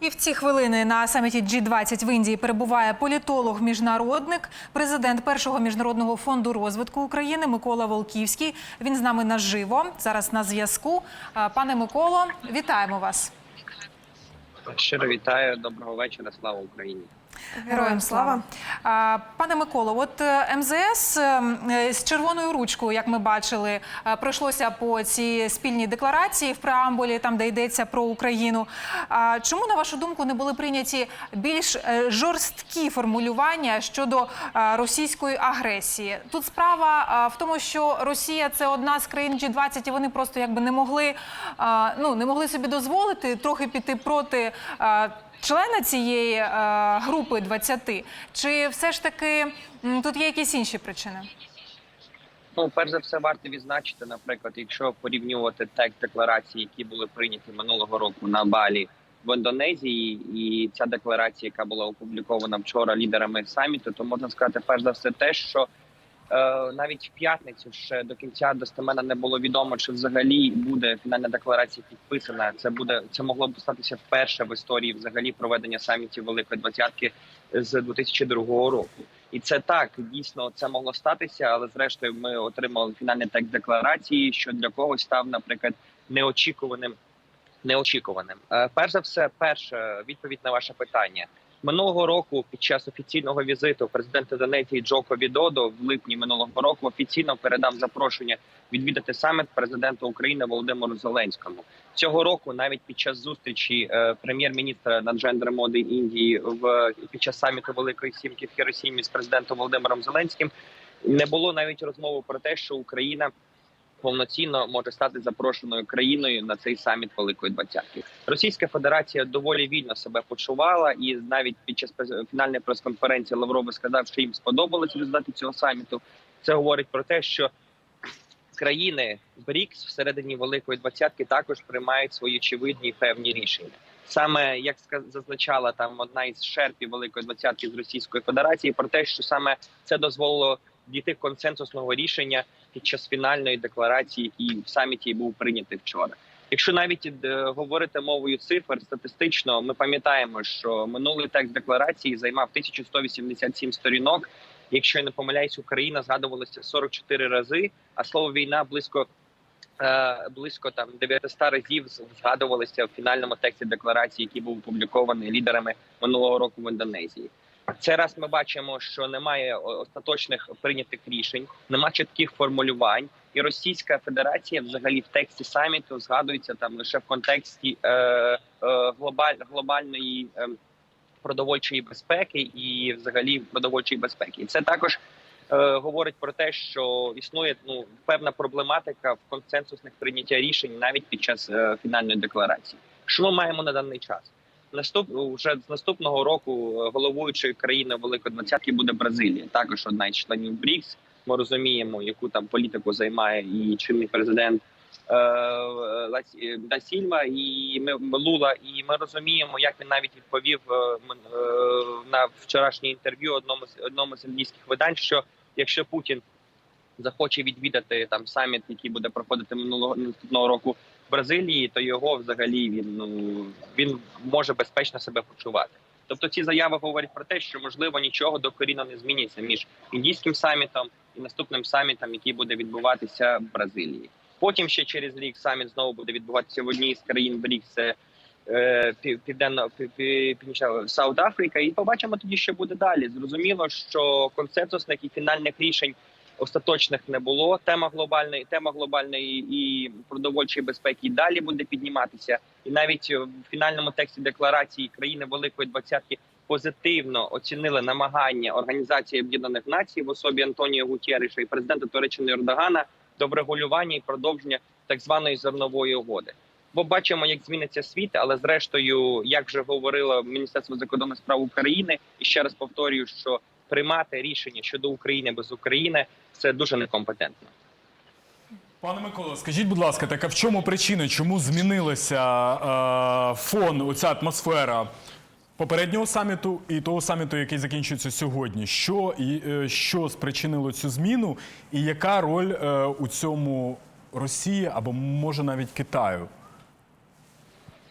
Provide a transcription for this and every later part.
І в ці хвилини на саміті G20 в Індії перебуває політолог-міжнародник, президент першого міжнародного фонду розвитку України Микола Волківський. Він з нами наживо зараз на зв'язку. Пане Миколо, вітаємо вас. Щиро вітаю, доброго вечора, слава Україні. Героям слава. Пане Миколо, от е, МЗС е, з червоною ручкою, як ми бачили, е, пройшлося по цій спільній декларації в преамбулі, там де йдеться про Україну. А чому, на вашу думку, не були прийняті більш жорсткі формулювання щодо російської агресії? Тут справа в тому, що Росія це одна з країн G20, і вони просто якби не могли ну не могли собі дозволити трохи піти проти. члена цієї е, групи 20, чи все ж таки тут є якісь інші причини? Ну, перш за все, варто відзначити, наприклад, якщо порівнювати текст декларації, які були прийняті минулого року на Балі в Індонезії, і ця декларація, яка була опублікована вчора лідерами саміту, то можна сказати, перш за все, те, що навіть в п'ятницю ще до кінця достеменно не було відомо, чи взагалі буде фінальна декларація підписана. Це буде це могло б статися вперше в історії взагалі проведення самітів Великої Двадцятки з 2002 року. І це так дійсно це могло статися, але зрештою ми отримали фінальний текст декларації, що для когось став, наприклад, неочікуваним. Неочікуваним. Е, Перш за все, перша відповідь на ваше питання минулого року. Під час офіційного візиту президента Індонезії Джоко Відодо в липні минулого року офіційно передав запрошення відвідати саміт президента України Володимиру Зеленському. Цього року, навіть під час зустрічі е, прем'єр-міністра Наджендра Моди Індії в під час саміту Великої Сімки в Хіросімі з президентом Володимиром Зеленським не було навіть розмови про те, що Україна повноцінно може стати запрошеною країною на цей саміт Великої Двадцятки. Російська Федерація доволі вільно себе почувала, і навіть під час фінальної прес-конференції Лавров сказав, що їм сподобалися результати цього саміту. Це говорить про те, що країни БРІКС всередині Великої Двадцятки також приймають свої очевидні певні рішення. Саме як зазначала там одна із шерпів Великої Двадцятки з Російської Федерації, про те, що саме це дозволило дійти консенсусного рішення під час фінальної декларації, який в саміті був прийнятий вчора. Якщо навіть е, говорити мовою цифр статистично, ми пам'ятаємо, що минулий текст декларації займав 1187 сторінок. Якщо я не помиляюсь, Україна згадувалася 44 рази, а слово війна близько е, близько там 900 разів згадувалося в фінальному тексті декларації, який був опублікований лідерами минулого року в Індонезії. Цей раз ми бачимо, що немає остаточних прийнятих рішень, немає чітких формулювань, і Російська Федерація, взагалі, в тексті саміту згадується там лише в контексті е, е, глобаль, глобальної е, продовольчої безпеки і, взагалі, продовольчої безпеки. Це також е, говорить про те, що існує ну певна проблематика в консенсусних прийняття рішень навіть під час е, фінальної декларації. Що ми маємо на даний час? Наступ вже з наступного року е, головуючою країною Великої Двадцятки буде Бразилія, також одна із членів БРІКС. Ми розуміємо, яку там політику займає і чинний президент е, Лас- е, Да Сільва і ми Лула. І ми розуміємо, як він навіть відповів е, е, на вчорашнє інтерв'ю одному з одному з індійських видань, що якщо Путін захоче відвідати там саміт, який буде проходити минулого наступного року Бразилії, то його взагалі він ну він може безпечно себе почувати. Тобто ці заяви говорять про те, що можливо нічого докорінно не зміниться між індійським самітом і наступним самітом, який буде відбуватися в Бразилії. Потім ще через рік саміт знову буде відбуватися в одній з країн БРІКС, це е, пів- південно Африка, і побачимо тоді, що буде далі. Зрозуміло, що консенсусних і фінальних рішень остаточних не було. Тема глобальної, тема глобальної і продовольчої безпеки далі буде підніматися. І навіть в фінальному тексті декларації країни Великої Двадцятки позитивно оцінили намагання Організації Об'єднаних Націй в особі Антоніо Гутєриша і президента Туреччини Ердогана до врегулювання і продовження так званої зернової угоди. Бо бачимо, як зміниться світ, але зрештою, як вже говорило Міністерство закордонних справ України, і ще раз повторюю, що приймати рішення щодо України без України це дуже некомпетентно. Пане Микола, скажіть, будь ласка, так а в чому причина, чому змінилася е, фон, оця атмосфера попереднього саміту і того саміту, який закінчується сьогодні? Що, і, е, що спричинило цю зміну, і яка роль е, у цьому Росії або може навіть Китаю?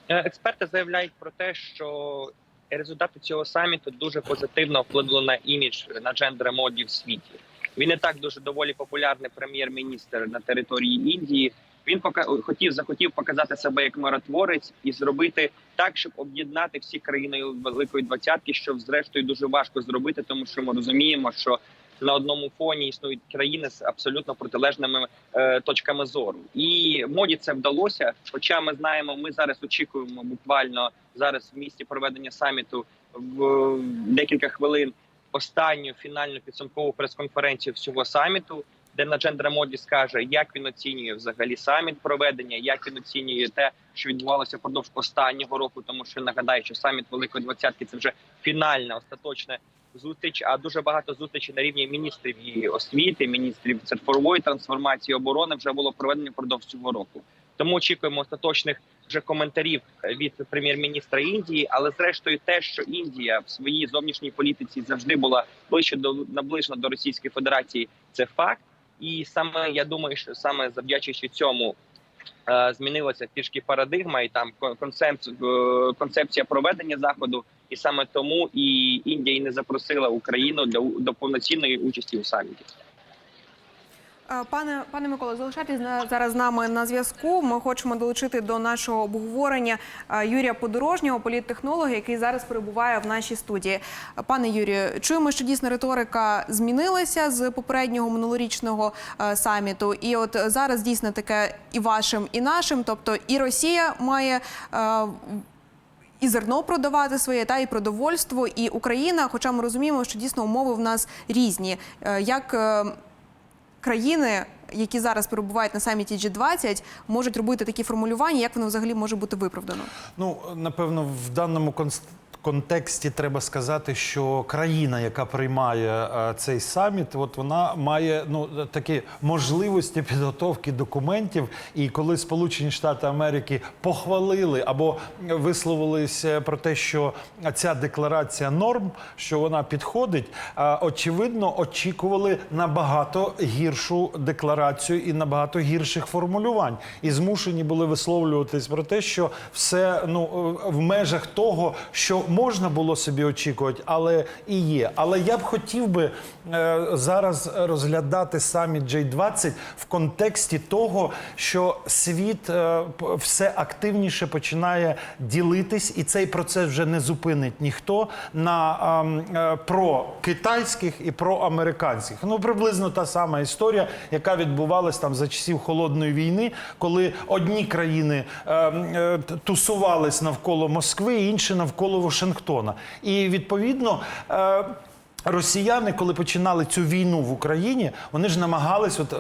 Е, Експерти заявляють про те, що результати цього саміту дуже позитивно вплинули на імідж на джендер моді в світі. Він і так дуже доволі популярний прем'єр-міністр на території Індії. Він пока хотів захотів показати себе як миротворець і зробити так, щоб об'єднати всі країни Великої Двадцятки, що зрештою дуже важко зробити, тому що ми розуміємо, що на одному фоні існують країни з абсолютно протилежними е, точками зору. І моді це вдалося. Хоча ми знаємо, ми зараз очікуємо буквально зараз в місті проведення саміту в декілька хвилин останню фінальну підсумкову прес-конференцію всього саміту, де на Джендера Моді скаже, як він оцінює взагалі саміт проведення, як він оцінює те, що відбувалося впродовж останнього року. Тому що нагадаю, що саміт Великої Двадцятки це вже фінальна остаточна зустріч. А дуже багато зустрічей на рівні міністрів і освіти, міністрів цифрової трансформації оборони вже було проведено впродовж цього року. Тому очікуємо остаточних вже коментарів від прем'єр-міністра Індії, але зрештою, те, що Індія в своїй зовнішній політиці завжди була ближче до наближена до Російської Федерації, це факт. І саме я думаю, що саме завдячуючи цьому е, змінилася трішки парадигма, і там е, концепція проведення заходу. І саме тому і Індія і не запросила Україну для до повноцінної участі у саміті. Е, Пане пане Миколо, залишайтесь на зараз з нами на зв'язку. Ми хочемо долучити до нашого обговорення е, Юрія Подорожнього, політтехнолога, який зараз перебуває в нашій студії. Пане Юрію, чуємо, що дійсно риторика змінилася з попереднього минулорічного е, саміту, і от зараз дійсно таке і вашим, і нашим. Тобто, і Росія має. І зерно продавати своє, та і продовольство, і Україна. Хоча ми розуміємо, що дійсно умови в нас різні. Е, Як е, країни, які зараз перебувають на саміті G20, можуть робити такі формулювання, як воно взагалі може бути виправдано? Ну, напевно, в даному конс- контексті треба сказати, що країна, яка приймає е, цей саміт, от вона має ну такі можливості підготовки документів. І коли Сполучені Штати Америки похвалили або висловилися про те, що ця декларація норм, що вона підходить, е, очевидно, очікували набагато гіршу декларацію і набагато гірших формулювань, і змушені були висловлюватись про те, що все ну е, в межах того, що можна було собі очікувати, але і є. Але я б хотів би е, зараз розглядати саміт J20 в контексті того, що світ е, все активніше починає ділитись, і цей процес вже не зупинить ніхто на ем, е, про китайських і про американських. Ну приблизно та сама історія, яка відбувалась там за часів холодної війни, коли одні країни е, е, тусувались навколо Москви, інші навколо Вашингтона. І відповідно. Е, Росіяни, коли починали цю війну в Україні, вони ж намагались от, е,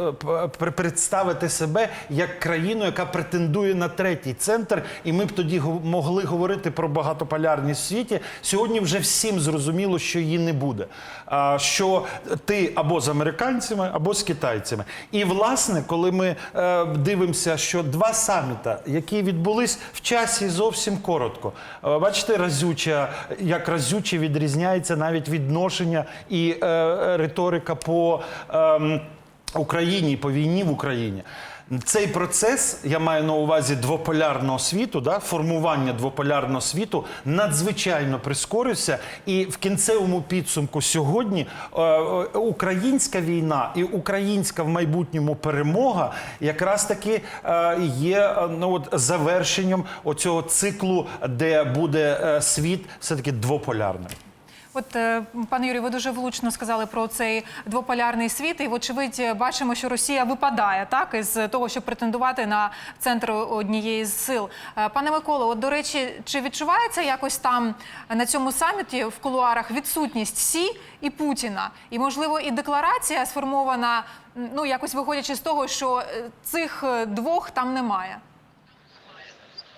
пр- представити себе як країну, яка претендує на третій центр, і ми б тоді могли говорити про багатополярність в світі. Сьогодні вже всім зрозуміло, що її не буде. А, що ти або з американцями, або з китайцями. І власне, коли ми е, дивимося, що два саміта, які відбулись в часі зовсім коротко, Е, бачите, разюча, як разюче відрізняється навіть відношення і е, е, риторика по ем, Україні, по війні в Україні. Цей процес, я маю на увазі двополярного світу, да, формування двополярного світу, надзвичайно прискорився. І в кінцевому підсумку сьогодні е, е, українська війна і українська в майбутньому перемога якраз таки е, є е, ну, от, завершенням оцього циклу, де буде е, світ все-таки двополярним. От, е, пане Юрію, ви дуже влучно сказали про цей двополярний світ, і вочевидь бачимо, що Росія випадає так із того, щоб претендувати на центр однієї з сил. Е, Пане Миколо, от до речі, чи відчувається якось там на цьому саміті в кулуарах відсутність Сі і Путіна? І можливо, і декларація сформована, ну якось виходячи з того, що е, цих двох там немає.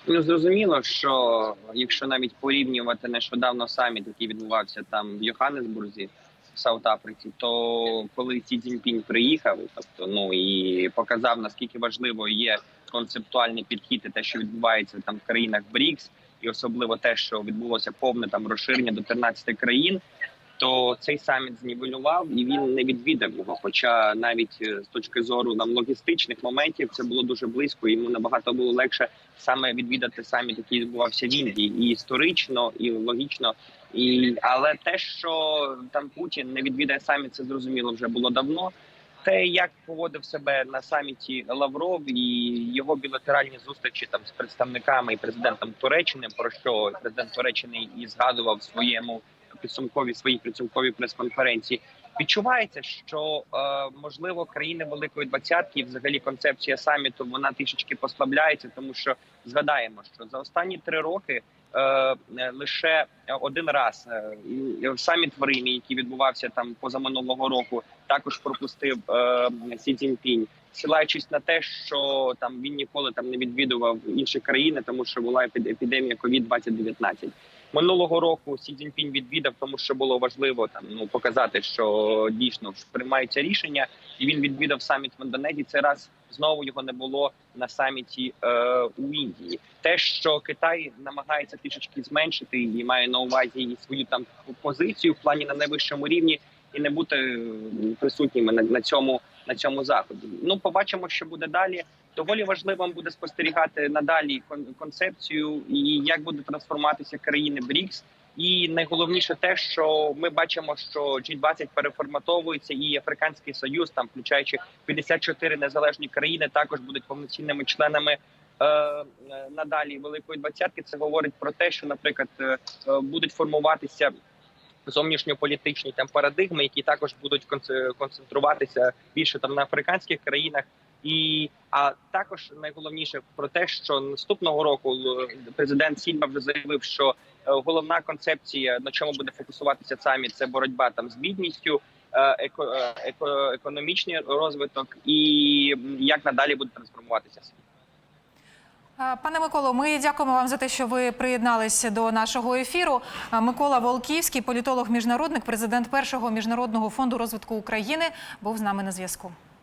Ну зрозуміло, що якщо навіть порівнювати нещодавно саміт, який відбувався там в Йоханнесбурзі, в Саут-Африці, то коли Сі Цзіньпінь приїхав, тобто ну і показав наскільки важливо є концептуальний підхід і те, що відбувається там в країнах БРІКС, і особливо те, що відбулося повне там розширення до 13 країн. То цей саміт знівелював і він не відвідав його. Хоча навіть е, з точки зору нам логістичних моментів це було дуже близько. Йому набагато було легше саме відвідати саміт, який відбувався в Індії, і історично, і логічно. І але те, що там Путін не відвідає саміт, це зрозуміло вже було давно. Те, як поводив себе на саміті Лавров і його білатеральні зустрічі там з представниками і президентом Туреччини, про що президент Туреччини і згадував в своєму підсумкові своїй підсумковій прес-конференції. Відчувається, що е, можливо країни Великої Двадцятки, взагалі концепція саміту, вона трішечки послабляється, тому що згадаємо, що за останні три роки е, лише один раз е, саміт в Римі, який відбувався там позаминулого року, також пропустив е, Сі Цзіньпінь, силаючись на те, що там він ніколи там не відвідував інші країни, тому що була епід- епідемія COVID-2019. Минулого року Сі Цзіньпінь відвідав, тому що було важливо там ну показати, що дійсно приймаються рішення, і він відвідав саміт в Індонезії. Цей раз знову його не було на саміті е, у Індії. Те, що Китай намагається трішечки зменшити і має на увазі свою там позицію в плані на найвищому рівні, і не бути присутніми на, на цьому на цьому заході. Ну побачимо, що буде далі. Доволі важливим буде спостерігати надалі кон- концепцію і як буде трансформуватися країни БРІКС. І найголовніше те, що ми бачимо, що G20 переформатовується, і Африканський Союз, там включаючи 54 незалежні країни, також будуть повноцінними членами. е, Надалі великої двадцятки це говорить про те, що, наприклад, е, е, будуть формуватися зовнішньополітичні там парадигми, які також будуть конце- концентруватися більше там на африканських країнах. І а також найголовніше про те, що наступного року е, президент Сільва вже заявив, що е, головна концепція на чому буде фокусуватися саміт, це боротьба там з бідністю, е, еко, еко, економічний розвиток і як надалі буде трансформуватися світ. Пане Миколо, ми дякуємо вам за те, що ви приєдналися до нашого ефіру. Микола Волківський, політолог, міжнародник, президент першого міжнародного фонду розвитку України, був з нами на зв'язку.